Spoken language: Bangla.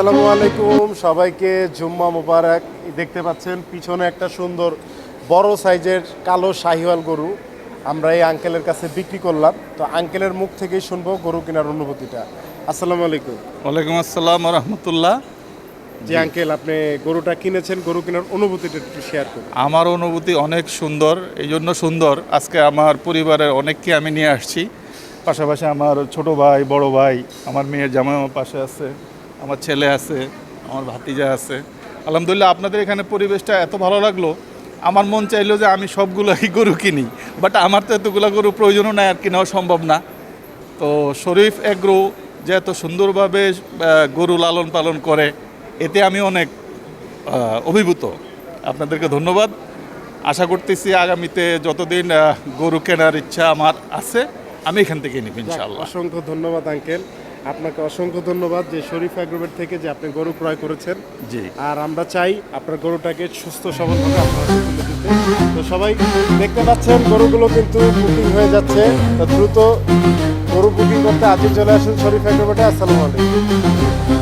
আসসালামু আলাইকুম। সবাইকে জুম্মা মোবারক। দেখতে পাচ্ছেন পিছনে একটা সুন্দর বড় সাইজের কালো শাহিওয়াল গরু আমরা এই আঙ্কেলের কাছে বিক্রি করলাম। তো আঙ্কেলের মুখ থেকেই শুনব গরু কেনার অনুভূতিটা। আসসালামু আলাইকুম। ওয়ালাইকুম আসসালাম রহমতুল্লাহ। যে আঙ্কেল আপনি গরুটা কিনেছেন গরু কেনার অনুভূতিটা একটু শেয়ার করুন। আমার অনুভূতি অনেক সুন্দর এই জন্য সুন্দর। আজকে আমার পরিবারের অনেককে আমি নিয়ে আসছি। পাশাপাশি আমার ছোট ভাই বড় ভাই আমার মেয়ের জামাই আমার পাশে আছে। আমার ছেলে আছে আমার ভাতিজা আছে। আলহামদুলিল্লাহ আপনাদের এখানে পরিবেশটা এত ভালো লাগল। আমার মন চাইলো যে আমি সবগুলোই গরু কিনি বাট আমার তো এতগুলো গরু প্রয়োজনও নাই আর কেনাও সম্ভব না। তো শরীফ এগ্রো যে এত সুন্দরভাবে গরু লালন পালন করে এতে আমি অনেক অভিভূত। আপনাদেরকে ধন্যবাদ। আশা করতেছি আগামীতে যতদিন গরু কেনার ইচ্ছা আমার আছে আমি এখান থেকে নিব ইনশাআল্লাহ। অসংখ্য ধন্যবাদ আঙ্কেল। আপনাকে অসংখ্য ধন্যবাদ যে শরীফ অ্যাগ্রোভেট থেকে যে আপনি গরু ক্রয় করেছেন। জি। আর আমরা চাই আপনার গরুটাকে সুস্থ সবলভাবে আপনার তুলে দিতে। তো সবাই দেখতে পাচ্ছেন গরুগুলো কিন্তু বুকিং হয়ে যাচ্ছে। তো দ্রুত গরু বুকিং করতে আজই চলে আসুন শরীফ অ্যাগ্রোভেটে আসসালামু আলাইকুম।